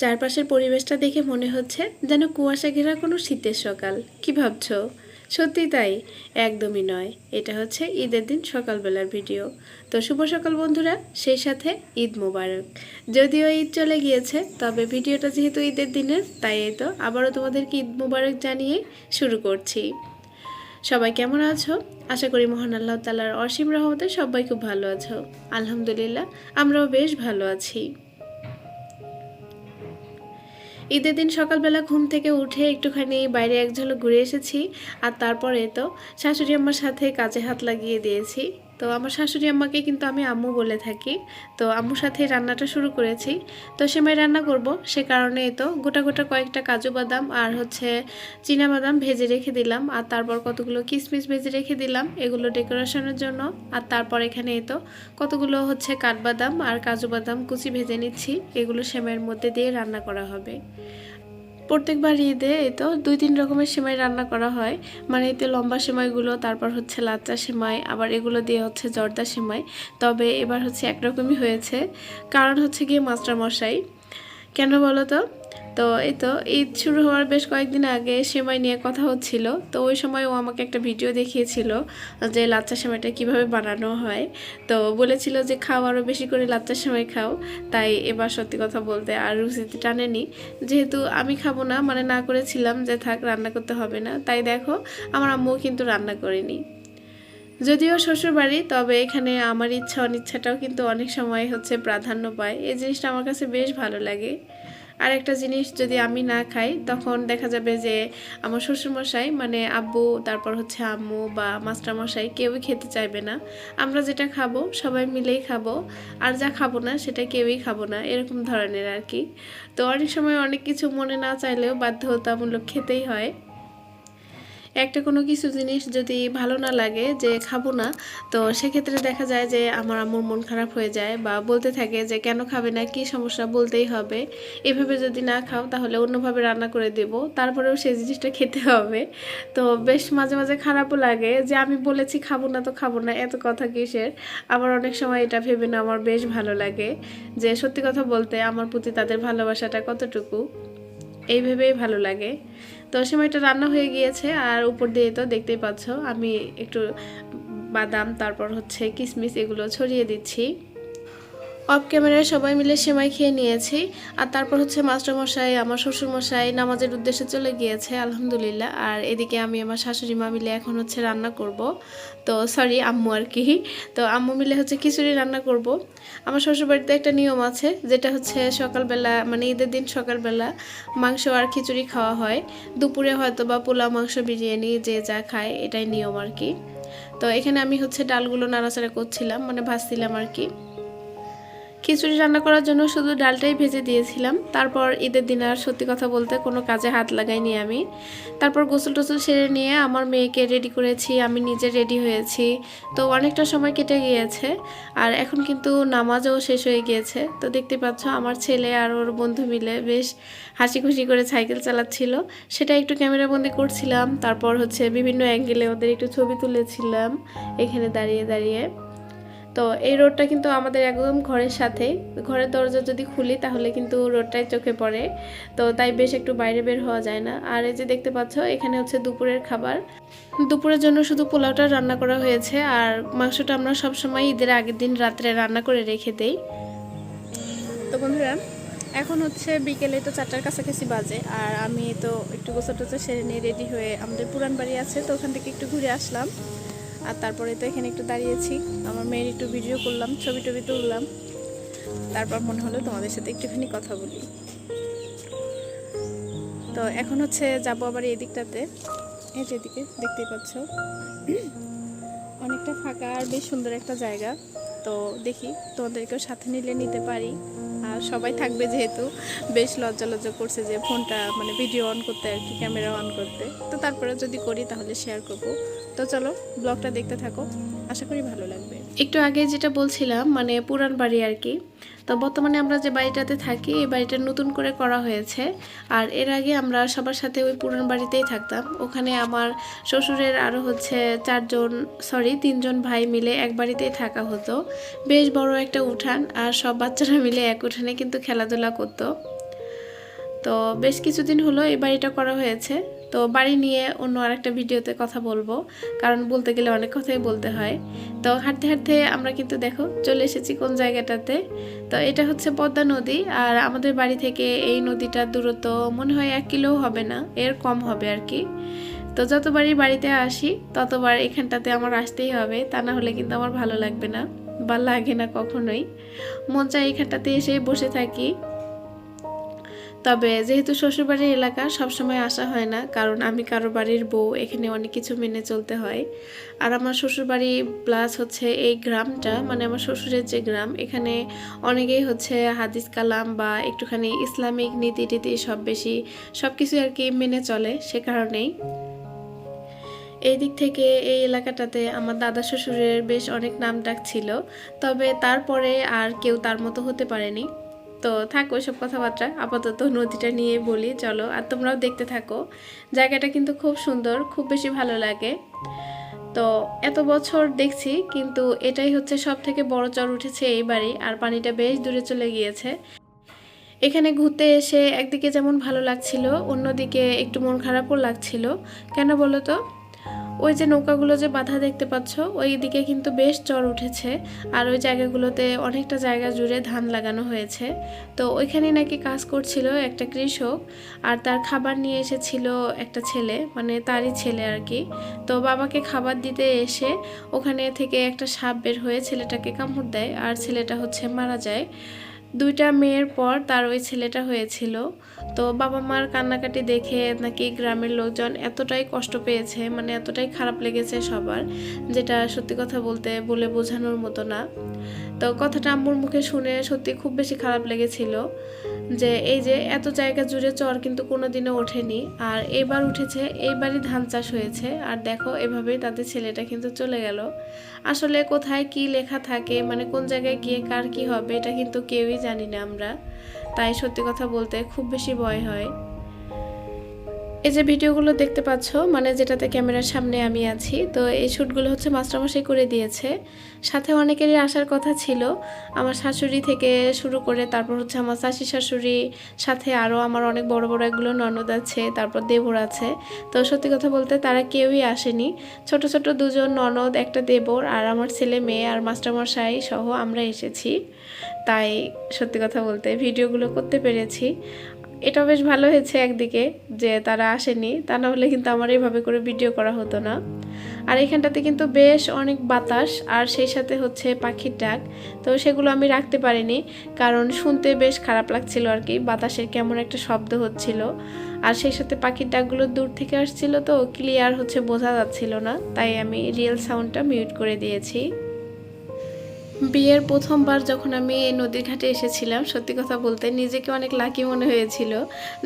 চারপাশের পরিবেশটা দেখে মনে হচ্ছে যেন কুয়াশা ঘেরা কোনো শীতের সকাল। কি ভাবছ? সত্যি তাই? একদমই নয়। এটা হচ্ছে ঈদের দিন সকালবেলার ভিডিও। তো শুভ সকাল বন্ধুরা, সেই সাথে ঈদ মোবারক। যদিও ঈদ চলে গিয়েছে, তবে ভিডিওটা যেহেতু ঈদের দিনের, তাই এই তো আবারও তোমাদেরকে ঈদ মোবারক জানিয়ে শুরু করছি। সবাই কেমন আছো? আশা করি মহান আল্লাহ তালার অসীম রহমতে সবাই খুব ভালো আছো। আলহামদুলিল্লাহ, আমরাও বেশ ভালো আছি। ঈদের দিন সকালবেলা ঘুম থেকে উঠে একটুখানি বাইরে এক ঝলক ঘুরে এসেছি, আর তারপরে তো শাশুড়ি আমার সাথে কাজে হাত লাগিয়ে দিয়েছি। তো আমার শাশুড়ি আম্মাকে কিন্তু আমি আম্মু বলে থাকি। তো আম্মুর সাথে রান্নাটা শুরু করেছি। তো সেমাই রান্না করব, সে কারণে তো গোটা গোটা কয়েকটা কাজু বাদাম আর হচ্ছে চীনা বাদাম ভেজে রেখে দিলাম। আর তারপর কতগুলো কিশমিশ ভেজে রেখে দিলাম এগুলো ডেকোরেশনের জন্য। আর তারপর এখানে তো কতগুলো হচ্ছে কাঠবাদাম আর কাজু বাদাম কুচি ভেজে নিচ্ছি। এগুলো সেমাইয়ের মধ্যে দিয়ে রান্না করা হবে। প্রত্যেকবার ঈদে এই তো দুই তিন রকমের সেমাই রান্না করা হয়। মানে এতে লম্বা সেমাইগুলো, তারপর হচ্ছে লাচ্চা সেমাই, আবার এগুলো দিয়ে হচ্ছে জর্দা সেমাই। তবে এবার হচ্ছে একরকমই হয়েছে। কারণ হচ্ছে গিয়ে মাস্টার মশাই কেন বলো তো? তো এই তো, ঈদ শুরু হওয়ার বেশ কয়েকদিন আগে সেমাই নিয়ে কথা হচ্ছিল। তো ওই সময় ও আমাকে একটা ভিডিও দেখিয়েছিল যে লাচ্চা সেমাইটা কীভাবে বানানো হয়। তো বলেছিল যে, খাও আরও বেশি করে লাচ্চা সেমাই খাও। তাই এবার সত্যি কথা বলতে আর রুচিতে টানেনি। যেহেতু আমি খাব না মানে না করেছিলাম যে, থাক, রান্না করতে হবে না। তাই দেখো, আমার আম্মুও কিন্তু রান্না করেনি। যদিও শ্বশুর বাড়ি তবে এখানে আমার ইচ্ছা অনিচ্ছাটাও কিন্তু অনেক সময় হচ্ছে প্রাধান্য পায়। এই জিনিসটা আমার কাছে বেশ ভালো লাগে। আর একটা জিনিস যদি আমি না খাই, তখন দেখা যাবে যে আমার শ্বশুরমশাই মানে আব্বু, তারপর হচ্ছে আম্মু বা মাস্টারমশাই কেউই খেতে চাইবে না। আমরা যেটা খাব, সবাই মিলেই খাব। আর যা খাব না, সেটা কেউই খাব না, এরকম ধরনের আর কি। তো অনেক সময় অনেক কিছু মনে না চাইলেও বাধ্যতামূলক খেতেই হয়। একটা কোনো কিছু জিনিস যদি ভালো না লাগে যে খাব না, তো সেক্ষেত্রে দেখা যায় যে আমার আম্মুর মন খারাপ হয়ে যায় বা বলতে থাকে যে কেন খাবে না, কি সমস্যা বলতেই হবে। এভাবে যদি না খাও তাহলে অন্যভাবে রান্না করে দেব, তারপরেও সেই জিনিসটা খেতে হবে। তো বেশ মাঝে মাঝে খারাপও লাগে যে আমি বলেছি খাব না তো খাব না, এত কথা কিসের? আবার অনেক সময় এটা ভেবে না আমার বেশ ভালো লাগে যে সত্যি কথা বলতে আমার প্রতি তাদের ভালোবাসাটা কতটুকু? এই ভেবেই ভালো লাগে। তো সময়টা রান্না হয়ে গিয়েছে আর উপর দিয়ে তো দেখতেই পাচ্ছ, আমি একটু বাদাম, তারপর হচ্ছে কিশমিশ এগুলো ছড়িয়ে দিচ্ছি। অফ ক্যামেরায় সবাই মিলে সেমাই খেয়ে নিয়েছি। আর তারপর হচ্ছে মাস্টারমশাই, আমার শ্বশুরমশাই নামাজের উদ্দেশ্যে চলে গিয়েছে, আলহামদুলিল্লাহ। আর এদিকে আমি আমার শাশুড়ি মা মিলে এখন হচ্ছে রান্না করব। তো সরি আম্মু আর কি। তো আম্মু মিলে হচ্ছে খিচুড়ি রান্না করব। আমার শ্বশুরবাড়িতে একটা নিয়ম আছে, যেটা হচ্ছে সকালবেলা মানে ঈদের দিন সকালবেলা মাংস আর খিচুড়ি খাওয়া হয়। দুপুরে হয়তো বা পোলাও, মাংস, বিরিয়ানি যে যা খায়, এটাই নিয়ম আর কি। তো এখানে আমি হচ্ছে ডালগুলো নাড়াচাড়া করছিলাম মানে ভাজছিলাম আর কি। খিচুড়ি রান্না করার জন্য শুধু ডালটাই ভেজে দিয়েছিলাম। তারপর ঈদের দিন আর সত্যি কথা বলতে কোনো কাজে হাত লাগাইনি আমি। তারপর গোসল টোসল সেরে নিয়ে আমার মেয়েকে রেডি করেছি, আমি নিজে রেডি হয়েছি। তো অনেকটা সময় কেটে গিয়েছে আর এখন কিন্তু নামাজও শেষ হয়ে গিয়েছে। তো দেখতে পাচ্ছ আমার ছেলে আর ওর বন্ধু মিলে বেশ হাসি খুশি করে সাইকেল চালাচ্ছিল। সেটা একটু ক্যামেরাবন্দি করছিলাম, তারপর হচ্ছে বিভিন্ন অ্যাঙ্গেলে ওদের একটু ছবি তুলেছিলাম। এখানে দাঁড়িয়ে দাঁড়িয়ে। তো এই রোডটা কিন্তু আমাদের একদম ঘরের সাথে। ঘরের দরজা যদি খুলি, তাহলে কিন্তু রোডটাই চোখে পড়ে। তো তাই বেশ একটু বাইরে বের হওয়া যায় না। আর এই যে দেখতে পাচ্ছ, এখানে হচ্ছে দুপুরের খাবার। দুপুরের জন্য শুধু পোলাওটা রান্না করা হয়েছে, আর মাংসটা আমরা সবসময় ঈদের আগের দিন রাত্রে রান্না করে রেখে দেই। তো বন্ধুরা, এখন হচ্ছে বিকেলে তো চারটার কাছাকাছি বাজে, আর আমি তো একটু গোসা টোসা সেরে নিয়ে রেডি হয়ে আমাদের পুরান বাড়ি আছে, তো ওখান থেকে একটু ঘুরে আসলাম। আর তারপরে তো এখানে একটু দাঁড়িয়েছি। আমার মেয়ের একটু ভিডিও করলাম ছবি টবি তুললাম। তারপর মনে হলো তোমাদের সাথে একটুখানি কথা বলি। তো এখন হচ্ছে যাব আবার এই দিকটাতে। এই যেদিকে দেখতেই পাচ্ছ। অনেকটা ফাঁকা আর বেশ সুন্দর একটা জায়গা। তো দেখি তোমাদেরকেও সাথে নিলে নিতে পারি। আর সবাই থাকবে যেহেতু, বেশ লজ্জা লজ্জা করছে যে ফোনটা মানে ভিডিও অন করতে আর কি ক্যামেরা অন করতে। তো তারপরে যদি করি তাহলে শেয়ার করব। তো চলো ব্লগটা দেখতে থাকো। আশা করি ভালো লাগবে। একটু আগে যেটা বলছিলাম মানে পুরান বাড়ি আর কি, তো বর্তমানে আমরা যে বাড়িটাতে থাকি, এই বাড়িটা নতুন করে করা হয়েছে। আর এর আগে আমরা সবার সাথে ওই পুরান বাড়িতেই থাকতাম। ওখানে আমার শ্বশুরের আরও হচ্ছে চারজন সরি তিনজন ভাই মিলে এক বাড়িতেই থাকা হতো। বেশ বড় একটা উঠান, আর সব বাচ্চারা মিলে এক উঠানে কিন্তু খেলাধুলা করতো। তো বেশ কিছুদিন হলো এই বাড়িটা করা হয়েছে। তো বাড়ি নিয়ে অন্য আরেকটা ভিডিওতে কথা বলব, কারণ বলতে গেলে অনেক কথাই বলতে হয়। তো হাঁটতে হাঁটতে আমরা কিন্তু দেখো চলে এসেছি কোন জায়গাটাতে। তো এটা হচ্ছে পদ্মা নদী, আর আমাদের বাড়ি থেকে এই নদীটার দূরত্ব মনে হয় এক কিলো হবে না, এর কম হবে আর কি। তো যতবারই বাড়িতে আসি, ততবার এখানটাতে আমার আসতেই হবে, তা না হলে কিন্তু আমার ভালো লাগবে না বা লাগে না কখনোই। মন চায় এখানটাতে এসে বসে থাকি। তবে যেহেতু শ্বশুরবাড়ির এলাকা, সবসময় আসা হয় না। কারণ আমি কারও বাড়ির বউ, এখানে অনেক কিছু মেনে চলতে হয়। আর আমার শ্বশুরবাড়ি প্লাস হচ্ছে এই গ্রামটা মানে আমার শ্বশুরের যে গ্রাম, এখানে অনেকেই হচ্ছে হাদিস কালাম বা একটুখানি ইসলামিক নীতি টিতি সব বেশি সব কিছু আর কি মেনে চলে সে কারণেই। এই দিক থেকে এই এলাকাটাতে আমার দাদা শ্বশুরের বেশ অনেক নাম ডাক ছিল, তবে তারপরে আর কেউ তার মতো হতে পারেনি। তো থাক ওইসব কথাবার্তা। আপাতত নদীটা নিয়ে বলি, চলো। আর তোমরাও দেখতে থাকো। জায়গাটা কিন্তু খুব সুন্দর, খুব বেশি ভালো লাগে। তো এত বছর দেখছি, কিন্তু এটাই হচ্ছে সব থেকে বড় চর উঠেছে এই বাড়ি, আর পানিটা বেশ দূরে চলে গিয়েছে। এখানে ঘুরতে এসে একদিকে যেমন ভালো লাগছিল, অন্যদিকে একটু মন খারাপও লাগছিল। কেন বলো তো? ওই যে নৌকাগুলো যে বাধা দেখতে পাচ্ছ, ওই দিকে কিন্তু বেশ চর উঠেছে। আর ওই জায়গাগুলোতে অনেকটা জায়গা জুড়ে ধান লাগানো হয়েছে। তো ওইখানে নাকি কাজ করছিল একটা কৃষক, আর তার খাবার নিয়ে এসেছিল একটা ছেলে মানে তারই ছেলে আর কি। তো বাবাকে খাবার দিতে এসে ওখানে থেকে একটা সাপ বের হয়ে ছেলেটাকে কামড় দেয়, আর ছেলেটা হচ্ছে মারা যায়। দুইটা মেয়ের পর তার ওই ছেলেটা হয়েছিল। তো বাবা মার কান্নাকাটি দেখে নাকি গ্রামের লোকজন এতটাই কষ্ট পেয়েছে মানে এতটাই খারাপ লেগেছে সবার, যেটা সত্যি কথা বলতে বলে বোঝানোর মতো না। তো কথাটা আম্মুর মুখে শুনে সত্যি খুব বেশি খারাপ লেগেছিল যে এই যে এত জায়গা জুড়ে চর কিন্তু কোনোদিনও ওঠেনি, আর এবার উঠেছে, এইবারই ধান চাষ হয়েছে, আর দেখো এভাবেই তাদের ছেলেটা কিন্তু চলে গেল। আসলে কোথায় কি লেখা থাকে মানে কোন জায়গায় গিয়ে কার কি হবে, এটা কিন্তু কেউই জানি না আমরা। তাই সত্যি কথা বলতে খুব বেশি ভয় হয়। এই যে ভিডিওগুলো দেখতে পাচ্ছ মানে যেটাতে ক্যামেরার সামনে আমি আছি, তো এই শ্যুটগুলো হচ্ছে মাস্টারমশাই করে দিয়েছে। সাথে অনেকেরই আসার কথা ছিল, আমার শাশুড়ি থেকে শুরু করে তারপর হচ্ছে আমার শাশি শাশুড়ি, সাথে আরও আমার অনেক বড় বড় একগুলো ননদ আছে, তারপর দেবর আছে। তো সত্যি কথা বলতে তারা কেউই আসেনি। ছোট ছোট দুজন ননদ, একটা দেবর, আর আমার ছেলে মেয়ে, আর মাস্টারমশাই সহ আমরা এসেছি। তাই সত্যি কথা বলতে ভিডিওগুলো করতে পেরেছি। এটা বেশ ভালো হয়েছে একদিকে যে তারা আসেনি, তা না হলে কিন্তু আমার এইভাবে করে ভিডিও করা হতো না। আর এখানটাতে কিন্তু বেশ অনেক বাতাস, আর সেই সাথে হচ্ছে পাখির ডাক। তো সেগুলো আমি রাখতে পারিনি, কারণ শুনতে বেশ খারাপ লাগছিল আর কি, বাতাসের কেমন একটা শব্দ হচ্ছিল। আর সেই সাথে পাখির ডাকগুলো দূর থেকে আসছিল তো ক্লিয়ার হচ্ছে বোঝা যাচ্ছিল না, তাই আমি রিয়েল সাউন্ডটা মিউট করে দিয়েছি। বিয়ের প্রথমবার যখন আমি এই নদীর ঘাটে এসেছিলাম, সত্যি কথা বলতে নিজেকে অনেক লাকি মনে হয়েছিল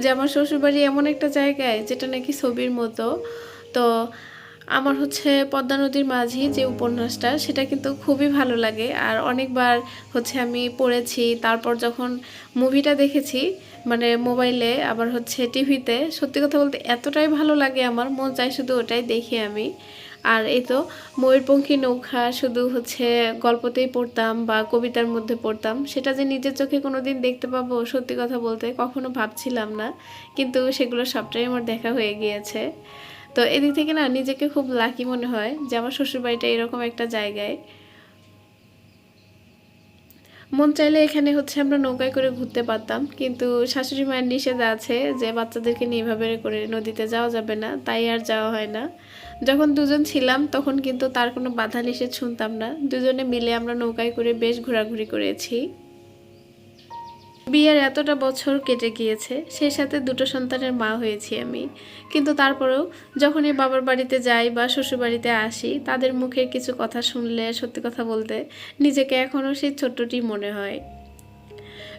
যে আমার শ্বশুরবাড়ি এমন একটা জায়গায় যেটা নাকি ছবির মতো। তো আমার হচ্ছে পদ্মা নদীর মাঝি যে উপন্যাসটা, সেটা কিন্তু খুবই ভালো লাগে। আর অনেকবার হচ্ছে আমি পড়েছি, তারপর যখন মুভিটা দেখেছি মানে মোবাইলে, আবার হচ্ছে টিভিতে, সত্যি কথা বলতে এতটাই ভালো লাগে আমার, মন চাই শুধু ওটাই দেখি আমি। আর এই তো ময়ূরপঙ্খী নৌকা শুধু হচ্ছে গল্পতেই পড়তাম বা কবিতার মধ্যে পড়তাম, সেটা যে নিজের চোখে কোনো দিন দেখতে পাবো সত্যি কথা বলতে কখনো ভাবছিলাম না, কিন্তু সেগুলো সবটাই আমার দেখা হয়ে গিয়েছে। তো এদিক থেকে না নিজেকে খুব লাকি মনে হয় যে আমার শ্বশুরবাড়িটা এরকম একটা জায়গায়। মন চাইলে এখানে হচ্ছে আমরা নৌকায় করে ঘুরতে পারতাম, কিন্তু শাশুড়ি মায়ের নিষেধ আছে যে বাচ্চাদেরকে নিয়ে এভাবে করে নদীতে যাওয়া যাবে না, তাই আর যাওয়া হয় না। যখন দুজন ছিলাম তখন কিন্তু তার কোনো বাধা নিষেধ শুনতাম না। দুজনে মিলে আমরা নৌকায় করে বেশ ঘোরাঘুরি করেছি। বিয়ের এতটা বছর কেটে গিয়েছে, সেই সাথে দুটো সন্তানের মা হয়েছি আমি। কিন্তু তারপরেও যখনই বাবার বাড়িতে যাই বা শ্বশুর বাড়িতে আসি, তাদের মুখের কিছু কথা শুনলে, সত্যি কথা বলতে, নিজেকে এখনও সেই ছোট্টটি মনে হয়।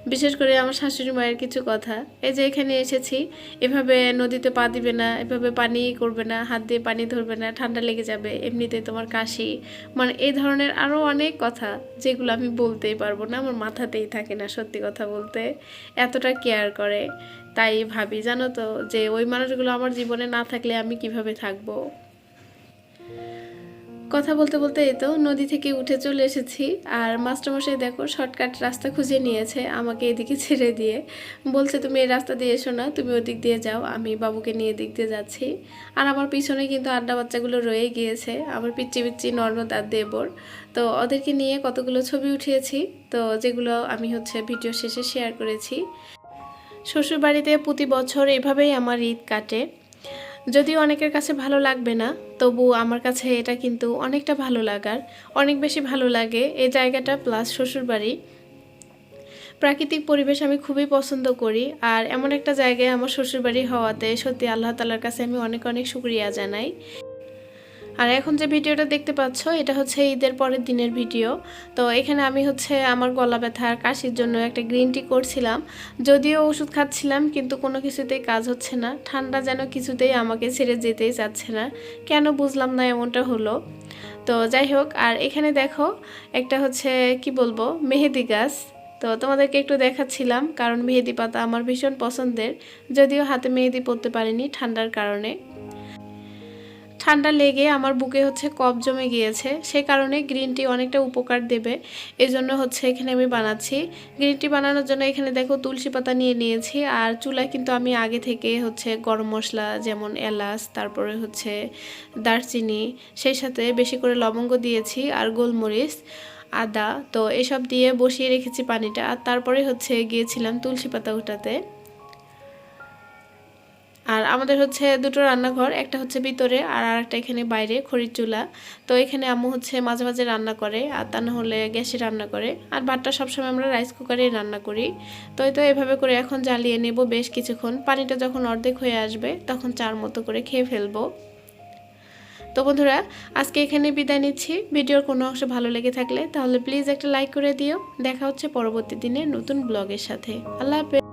বিশেষ করে আমার শাশুড়ি মায়ের কিছু কথা। এই যে এখানে এসেছি, এভাবে নদীতে পা দিবে না, এভাবে পানি করবে না, হাত দিয়ে পানি ধরবে না, ঠান্ডা লেগে যাবে এমনিতে তোমার কাশি। মানে এই ধরনের আরও অনেক কথা যেগুলো আমি বলতেই পারব না, আমার মাথাতেই থাকে না সত্যি কথা বলতে। এতটা কেয়ার করে। তাই ভাবি, জানো তো, যে ওই মানুষগুলো আমার জীবনে না থাকলে আমি কীভাবে থাকব? কথা বলতে বলতে এই তো নদী থেকে উঠে চলে এসেছি। আর মাস্টারমশাই দেখো শর্টকাট রাস্তা খুঁজে নিয়েছে আমাকে এদিকে ছেড়ে দিয়ে। বলছে, তুমি এই রাস্তা দিয়ে এসো না, তুমি ওদিক দিয়ে যাও, আমি বাবুকে নিয়ে এদিক দিয়ে যাচ্ছি। আর আমার পিছনে কিন্তু আড্ডা বাচ্চাগুলো রয়ে গিয়েছে। আমার পিচ্চি পিচ্চি নর্মদ আর দেবর। তো ওদেরকে নিয়ে কতগুলো ছবি উঠিয়েছি। তো যেগুলো আমি হচ্ছে ভিডিও শেষে শেয়ার করেছি। শ্বশুরবাড়িতে প্রতি বছর এভাবেই আমার ঈদ কাটে। যদিও অনেকের কাছে ভালো লাগবে না, তবু আমার কাছে এটা কিন্তু অনেকটা ভালো লাগার, অনেক বেশি ভালো লাগে এই জায়গাটা প্লাস শ্বশুরবাড়ি। প্রাকৃতিক পরিবেশ আমি খুবই পছন্দ করি, আর এমন একটা জায়গায় আমার শ্বশুরবাড়ি হওয়াতে সত্যি আল্লাহ তালার কাছে আমি অনেক অনেক শুক্রিয়া জানাই। আর এখন যে ভিডিওটা দেখতে পাচ্ছ, এটা হচ্ছে ঈদের পরের দিনের ভিডিও। তো এখানে আমি হচ্ছে আমার গলা ব্যথা আর কাশির জন্য একটা গ্রিন টি করছিলাম। যদিও ওষুধ খাচ্ছিলাম, কিন্তু কোনো কিছুতেই কাজ হচ্ছে না। ঠান্ডা যেন কিছুতেই আমাকে ছেড়ে যেতেই চাচ্ছে না। কেন বুঝলাম না এমনটা হলো। তো যাই হোক, আর এখানে দেখো একটা হচ্ছে, কি বলব, মেহেদি গাছ। তো তোমাদেরকে একটু দেখাচ্ছিলাম, কারণ মেহেদি পাতা আমার ভীষণ পছন্দের। যদিও হাতে মেহেদি পরতে পারিনি ঠান্ডার কারণে। ঠান্ডা লেগে আমার বুকে হচ্ছে কফ জমে গিয়েছে, সে কারণে গ্রিন টি অনেকটা উপকার দেবে। এই জন্য হচ্ছে এখানে আমি বানাচ্ছি। গ্রিন টি বানানোর জন্য এখানে দেখো তুলসী পাতা নিয়ে নিয়েছি, আর চুলায় কিন্তু আমি আগে থেকে হচ্ছে গরম মশলা যেমন এলাচ, তারপরে হচ্ছে দারচিনি, সেই সাথে বেশি করে লবঙ্গ দিয়েছি আর গোলমরিচ, আদা, তো এসব দিয়ে বসিয়ে রেখেছি পানিটা। আর তারপরে হচ্ছে গিয়েছিলাম তুলসী পাতা উঠাতে। আর আমাদের হচ্ছে দুটো রান্নাঘর, একটা হচ্ছে ভিতরে আর আরেকটা এখানে বাইরে, খড়ির চুলা। তো এখানে আম্মু হচ্ছে মাঝে মাঝে রান্না করে আর তা না হলে গ্যাসে রান্না করে। আর ভাতটা সবসময় আমরা রাইস কুকারে রান্না করি। তো এই তো এভাবে করে এখন জ্বালিয়ে নেব বেশ কিছুক্ষণ। পানিটা যখন অর্ধেক হয়ে আসবে তখন চার মতো করে খেয়ে ফেলব। তো বন্ধুরা, আজকে এখানে বিদায় নিচ্ছি। ভিডিওর কোনো অংশ ভালো লেগে থাকলে তাহলে প্লিজ একটা লাইক করে দিও। দেখা হচ্ছে পরবর্তী দিনে নতুন ব্লগের সাথে। আল্লাহ হাফেজ।